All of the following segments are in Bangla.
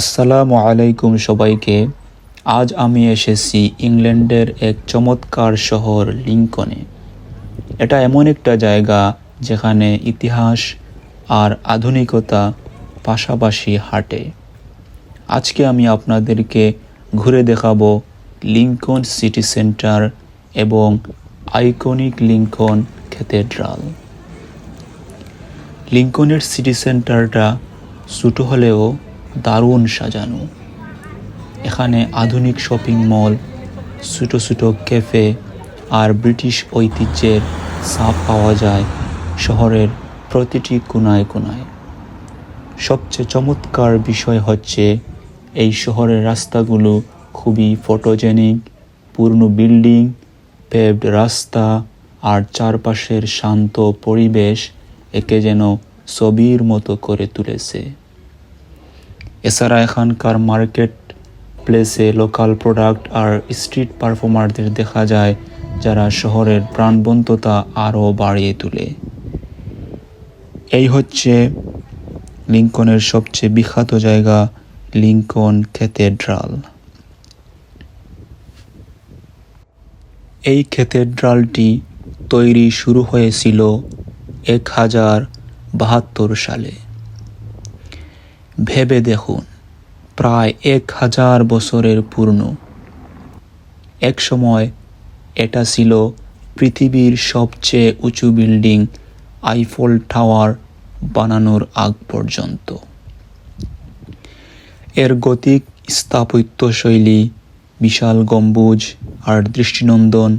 আসসালামু আলাইকুম সবাইকে। আজ আমি এসেছি ইংল্যান্ডের এক চমৎকার শহর লিঙ্কনে এটা এমন একটা জায়গা যেখানে ইতিহাস আর আধুনিকতা পাশাপাশি হাঁটে। আজকে আমি আপনাদেরকে ঘুরে দেখাবো লিঙ্কন সিটি সেন্টার এবং আইকনিক লিঙ্কন ক্যাথেড্রাল। লিঙ্কনের সিটি সেন্টারটা ছোটো হলেও দারুণ সাজানো। এখানে আধুনিক শপিং মল, ছোটো ছোটো ক্যাফে আর ব্রিটিশ ঐতিহ্যের ছাপ পাওয়া যায় শহরের প্রতিটি কোনায় কোনায় সবচেয়ে চমৎকার বিষয় হচ্ছে এই শহরের রাস্তাগুলো খুবই ফটোজেনিক পুরনো বিল্ডিং, পেভড রাস্তা আর চারপাশের শান্ত পরিবেশ একে যেন ছবির মতো করে তুলেছে। এছাড়া এখানকার মার্কেট প্লেসে লোকাল প্রোডাক্ট আর স্ট্রিট পারফর্মারদের দেখা যায়, যারা শহরের প্রাণবন্ততা আরও বাড়িয়ে তোলে। এই হচ্ছে লিঙ্কনের সবচেয়ে বিখ্যাত জায়গা, লিঙ্কন ক্যাথেড্রাল। এই ক্যাথেড্রালটি তৈরি শুরু হয়েছিল এক হাজার বাহাত্তর সালে। ভেবে দেখুন, প্রায় এক হাজার বছরের পূর্ণ এক সময় এটা ছিল পৃথিবীর সবচেয়ে উঁচু বিল্ডিং, আইফল টাওয়ার বানানোর আগ পর্যন্ত। এর গতিক স্থাপত্যশৈলী, বিশাল গম্বুজ আর দৃষ্টিনন্দন,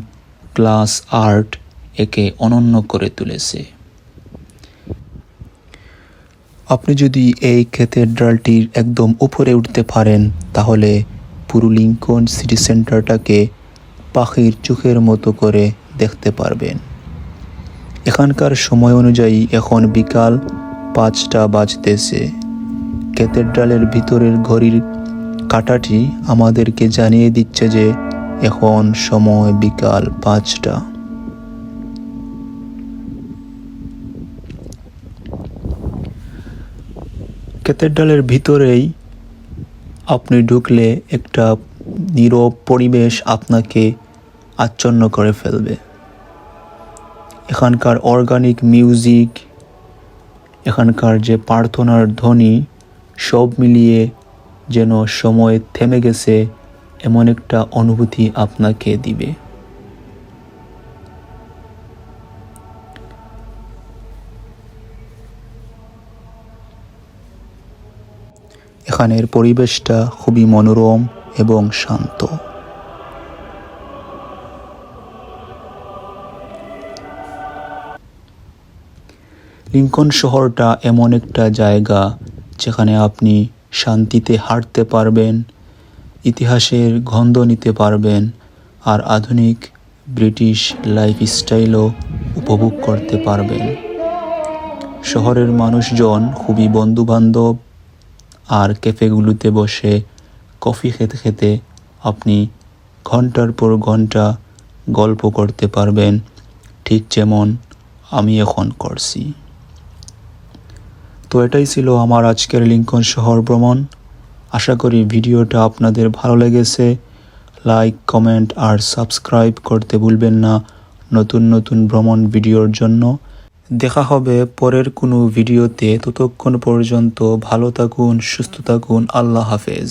গ্লাস আর্ট একে অনন্য করে তুলেছে। আপনি যদি এই ক্যাথেড্রালটির একদম উপরে উঠতে পারেন, তাহলে পুরো লিঙ্কন সিটি সেন্টারটাকে পাখির চোখের মতো করে দেখতে পারবেন। এখানকার সময় অনুযায়ী এখন বিকাল পাঁচটা বাজতেছে। ক্যাথেড্রালের ভিতরের ঘড়ির কাঁটাটি আমাদেরকে জানিয়ে দিচ্ছে যে এখন সময় বিকাল পাঁচটা। ক্যাথেড্রালের ভিতরেই আপনি ঢুকলে একটা নীরব পরিবেশ আপনাকে আচ্ছন্ন করে ফেলবে। এখানকার অর্গানিক মিউজিক, এখানকার যে প্রার্থনার ধ্বনি, সব মিলিয়ে যেন সময় থেমে গেছে, এমন একটা অনুভূতি আপনাকে দিবে। এখানের পরিবেশটা খুবই মনোরম এবং শান্ত। লিঙ্কন শহরটা এমন একটা জায়গা যেখানে আপনি শান্তিতে হাঁটতে পারবেন, ইতিহাসের গন্ধ নিতে পারবেন আর আধুনিক ব্রিটিশ লাইফস্টাইলও উপভোগ করতে পারবেন। শহরের মানুষজন খুবই বন্ধুবান্ধব আর ক্যাফেগুলোতে বসে কফি খেতে খেতে আপনি ঘণ্টার পর ঘণ্টা গল্প করতে পারবেন। ঠিক যেমন আমি এখন করছি। তো এটাই ছিল আমার আজকের লিঙ্কন শহর ভ্রমণ। আশা করি ভিডিওটা আপনাদের ভালো লেগেছে। লাইক, কমেন্ট আর সাবস্ক্রাইব করতে ভুলবেন না নতুন নতুন ভ্রমণ ভিডিওর জন্য। দেখা হবে পরের কোনো ভিডিওতে। ততক্ষণ পর্যন্ত ভালো থাকুন সুস্থ থাকুন। আল্লাহ হাফেজ।